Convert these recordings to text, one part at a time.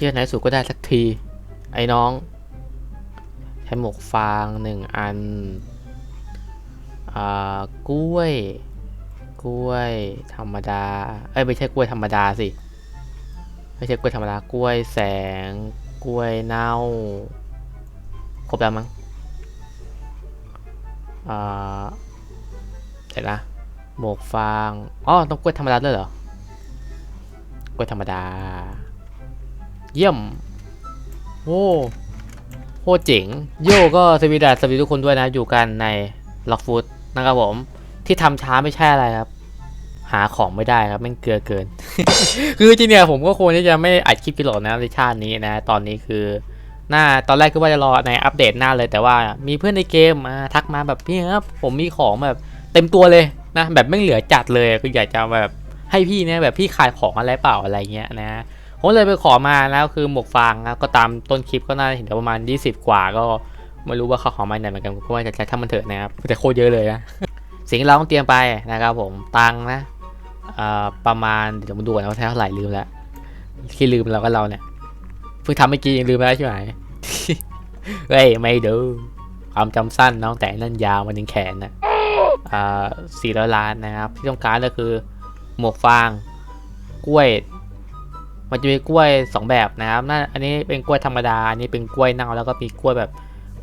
เชี่ยไหนสุดก็ได้สักที ไอ้น้อง ใช้หมวกฟางหนึ่งอัน อ่ากล้วย กล้วย ธรรมดา เอ้ยไม่ใช่กล้วยธรรมดาสิ ไม่ใช่กล้วยธรรมดา กล้วยแสง กล้วยเน่า ครบแล้วมั้ง อ่าเดี๋ยวนะหมวกฟาง อ๋อ ต้องกล้วยธรรมดาด้วยเหรอกล้วยธรรมดา เยี่ยมโอ้โคตรเจ๋งโยก็สวีดัสสวัสดีทุกคนด้วยนะอยู่กันในล็อกฟูดนะครับผม ที่ทำช้าไม่ใช่อะไรครับ หาของไม่ได้ครับแม่งเกลือเกิน คือจริงเนี่ยผมก็ควรที่จะไม่อัดคลิปพิโลดนะในชาตินี้นะ ตอนนี้คือหน้าตอนแรกคือว่าจะรอในอัปเดตหน้าเลยแต่ว่ามีเพื่อนในเกมมาทักมาแบบพี่ครับ ผมมีของแบบเต็มตัวเลยนะ แบบไม่เหลือจัดเลยคืออยากจะแบบให้พี่เนี่ยแบบพี่ขายของอะไรเปล่าอะไรเงี้ยนะ ผมเลยไปขอมาแล้วคือหมวกฟางนะก็ตามต้นคลิปก็น่าจะเห็นประมาณ 20 กว่าก็ไม่รู้ว่าเขาขอมาไหนเหมือนกันเพราะว่าจะใช้ถ้ามันเถอะนะครับแต่โคตรเยอะเลยนะสิ่งที่เราต้องเตรียมไปนะครับผมตังค์นะเอ่อประมาณเดี๋ยวมาดูกันนะว่าเท่าไหร่ลืมแล้วที่ลืมเราก็เราเนี่ยเพิ่งทำเมื่อกี้ยังลืมไปแล้วใช่ไหมเฮ้ยไม่ดูความจำสั้นน้องแต่นั่นยาวมาถึงแขนนะอ่าสี่ร้อยล้านนะครับ ที่ต้องการก็คือหมวกฟาง กล้วย มันจะมีกล้วยสองแบบนะครับน่าอันนี้เป็นกล้วยธรรมดา อันนี้เป็นกล้วยเน่าแล้วก็มีกล้วยแบบ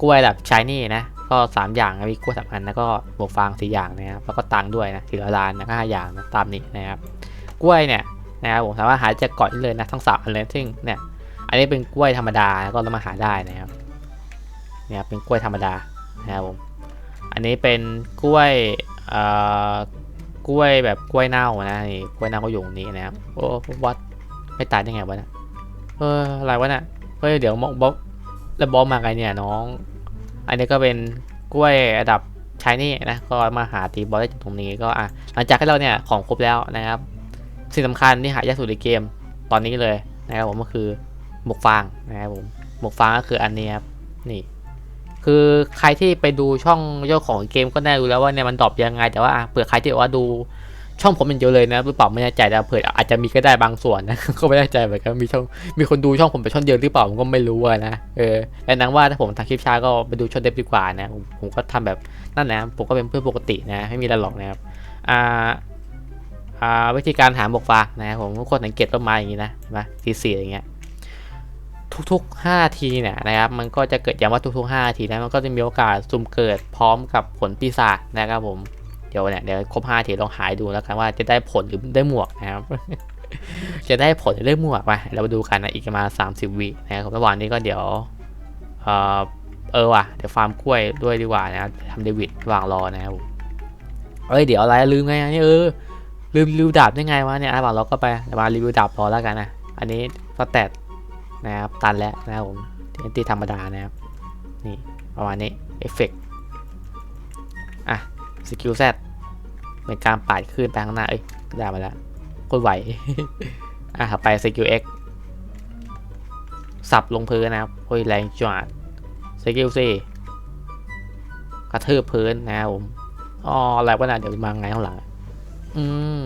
กล้วยแบบชายนี่นะ ก็สามอย่างมีกล้วยสามอันแล้วก็หมวกฟางสี่อย่างนะครับ แล้วก็ตังด้วยนะสี่ร้อล้านนะก็ห้าอย่างนะตามนี้นะครับ กล้วยเนี่ยนะครับผมสามารถหาจากเกาะได้เลยนะทั้งสามอันเลยซึ่งเนี่ย อันนี้เป็นกล้วยธรรมดาก็เรามาหาได้นะครับ เนี่ยเป็นกล้วยธรรมดานะครับผม อันนี้เป็นกล้วยเอ่อกล้วยแบบกล้วยเน่านะนี่กล้วยเน่าก็อยู่ตรงนี้นะครับ โอ้วัด ไม่ตายได้ไงวะเนี่ยเอออะไรวะเนี่ยเฮ้ยเดี๋ยวมองบ๊อบแล้วบ๊อบมาไงเนี่ยน้อง อันนี้ก็เป็นกล้วยระดับชายนี่นะก็มาหาตีบอสได้จากตรงนี้ก็อะหลังจากที่เราเนี่ยของครบแล้วนะครับ สิ่งสำคัญที่หายากสุดในเกมตอนนี้เลยนะครับผมก็คือหมวกฟางนะครับผมหมวกฟางก็คืออันนี้ครับนี่ คือใครที่ไปดูช่องเจ้าของเกมก็ได้รู้แล้วว่าเนี่ยมันดรอปยังไง แต่ว่าเผื่อใครที่บอกว่าดู ช่องผมเป็นเดียวเลยนะหรือเปล่าไม่แน่ใจแต่เผื่ออาจจะมีก็ได้บางส่วนนะก็ไม่แน่ใจเหมือนกันมีช่องมีคนดูช่องผมเป็นช่องเดียวหรือเปล่าผมก็ไม่รู้นะเออแต่นังว่าถ้าผมทำคลิปช้าก็ไปดูช่องเดฟดีกว่านะผมผมก็ทำแบบนั่นนะผมก็เป็นเพื่อนปกตินะไม่มีอะไรหรอกนะครับอ่าอ่าวิธีการหาหมวกฟางนะผมทุกคนสังเกตต้นไม้อย่างนี้นะเห็นไหมสีสีอย่างเงี้ยทุกๆ5ทีเนี่ยนะครับ มันก็จะเกิดอย่างว่าทุกๆ5นาทีนะ มันก็จะมีโอกาสสุ่มเกิดพร้อมกับผลปีศาจนะครับผม ดี๋ยวเนี่ยเดี๋ยวครบห้าทีลองหายดูแล้วกันว่าจะได้ผลหรือได้หมวกนะครับ จะได้ผลหรือได้หมวกไปเรามาดูกันนะอีกประมาณสามสิบวินะครับระหว่างนี้ก็เดี๋ยวเออเออว่ะเดี๋ยวฟาร์มกล้วยด้วยดีกว่านะครับทำเดวิดวางรอนะครับผมเอ้ยเดี๋ยวอะไรลืมไงนี่เออลืมรีวิวดาบได้ไงวะเนี่ยระหว่างเราก็ไปมารีวิวดาบรอแล้วกันนะอันนี้สแตทนะครับตันแล้วนะครับผมตีธรรมดานะครับนี่ประมาณนี้เอฟเฟกอะสกิลแซด เป็นการปาดขึ้นไปข้างหน้า เอ้ยได้มาแล้วโคตรไหว อะไปสกิล X สับลงพื้นนะครับโอ้ยแรงจัดสกิล C กระทืบพื้นนะครับผมอ๋ออะไรวะนะเดี๋ยวมาไงข้างหลัง อืม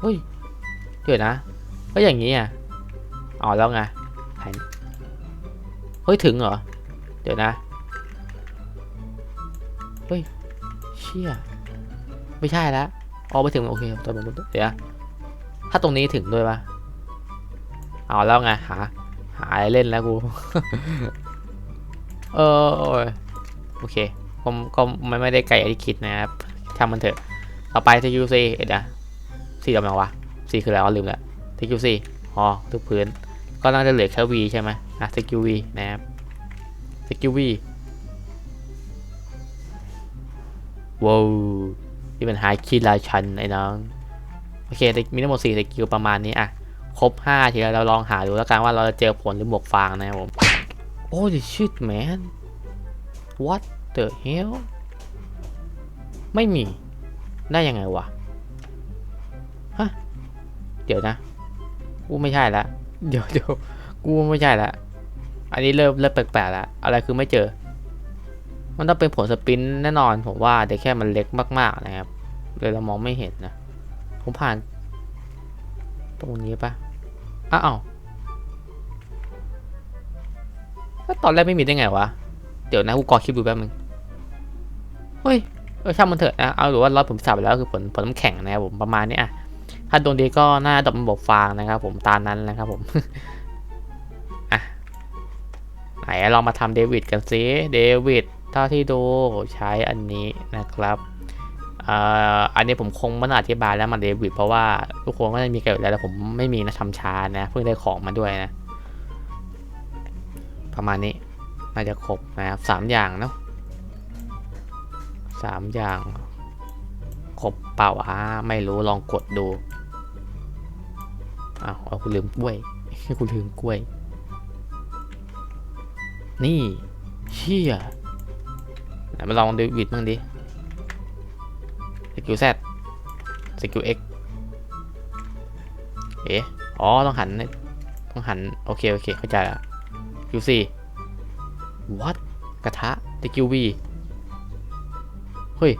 เฮ้ยเดี๋ยวนะก็อย่างนี้อะอ๋อแล้วไงแผนเฮ้ยถึงเหรอ เดี๋ยวนะ เฮ้ย เชี่ย ไม่ใช่แล้วอ๋อไปถึงโอเคตอนผมเดี๋ยวถ้าตรงนี้ถึงด้วยปะเอาแล้วไงหาหาเล่นแล้วกู เออโอเคก็ก็ไม่ไม่ได้ไกลอย่างที่คิดนะครับช่างมันเถอะต่อไป TQC เอ็ดนะสี่ทำไมวะสี่คืออะไรวะลืมแล้ว TQC อ๋อทุกพื้น ก็น่าจะเหลือแค่ V ใช่ไหมอะ TQV นะครับ TQV ว้าว ที่เป็นไฮคีราชันไอ้น้องโอเคมีทั้งหมด4สกิลประมาณนี้อะครบ5ทีแล้วเราลองหาดูแล้วกันว่าเราจะเจอผลหรือหมวกฟางนะครับผมโอ้ the shit man what the hell ไม่มีได้ยังไงวะฮะเดี๋ยวนะกูไม่ใช่ละเดี๋ยวเดี๋ยวกูไม่ใช่ละอันนี้เริ่มเริ่มแปลกๆแล้วอะไรคือไม่เจอ มันต้องเป็นผลสปินแน่นอนผมว่าแต่แค่มันเล็กมาก ๆ นะครับ เลยเรามองไม่เห็นนะ ผมผ่าน ตรงนี้ปะอ้าวก็ตอนแรกไม่มีได้ไงวะ เดี๋ยวนะกูกอคลิปดูแป๊บนึงเฮ้ยเออช่างมันเถอะนะ เอาหรือว่ารถผมสับไปแล้วคือผลผลน้ำแข็งนะครับผมประมาณนี้อะ ถ้าโดนดีก็น่าดอกมันบวกฟางนะครับ ผมตามนั้นนะครับผมอะไหนลองมาทำเดวิดกันซิเดวิด เท่าที่ดูใช้อันนี้นะครับอ่ออันนี้ผมคงไม่อธิบายแล้วมันเดวิดเพราะว่าทุกคนก็จะมีกันอยู่แล้วแต่ผมไม่มีนะทำช้านะเพิ่งได้ของมาด้วยนะ ประมาณนี้น่าจะครบนะครับสามอย่างเนาะสามอย่าง ครบเปล่าอะไม่รู้ลองกดดูอ้าวคุณลืมกล้วยคุณลืมกล้วย นี่เชี่ย มาลองดูวิดบ้างดิสกิลแซดสกิลเอ็กเอ๊ะอ๋อ ต้องหัน ต้องหัน โอเค โอเค เข้าใจละสกิลสี่ what กระทะสกิลวีเฮ้ย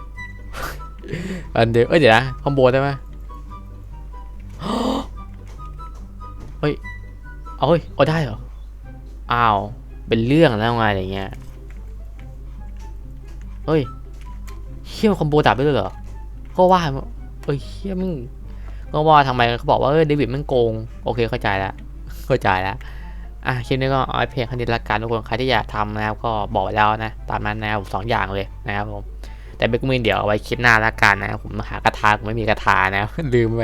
อันเดียวเอ้ย เดี๋ยวนะ คอมโบได้ไหมเฮ้ย เอาเฮ้ยเอาได้เหรอ อ้าว เป็นเรื่องแล้วไงอะไรเงี้ย เฮ้ยเชี่ยมคอมโบดับได้เลยเหรอ ก็ว่าเอ้ยเชี่ยมึงก็ว่าทำไมเขาบอกว่าเออเดวิดมันโกง โอเคเข้าใจแล้วเข้าใจแล้วอะคลิปนี้ก็เอาไว้เพียงแค่นี้ละกันทุกคนใครที่อยากทำนะครับก็บอกแล้วนะ ตามนั้นนะครับสองอย่างเลยนะครับผมแต่เบกมินเดี๋ยวเอาไว้คลิปหน้าละกันนะครับผมหากระทาผมไม่มีกระทานะลืมไป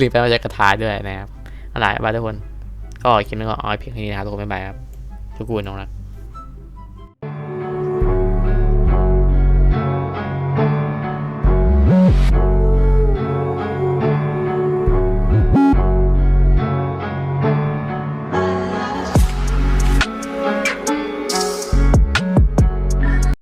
ลืมไปว่าจะกระทาด้วยนะครับอะไรบ้ายทุกคนก็คลิปนี้ก็เอาไว้เพียงแค่นี้นะครับทุกคนบ๊ายบายครับทุกคนน้องรัก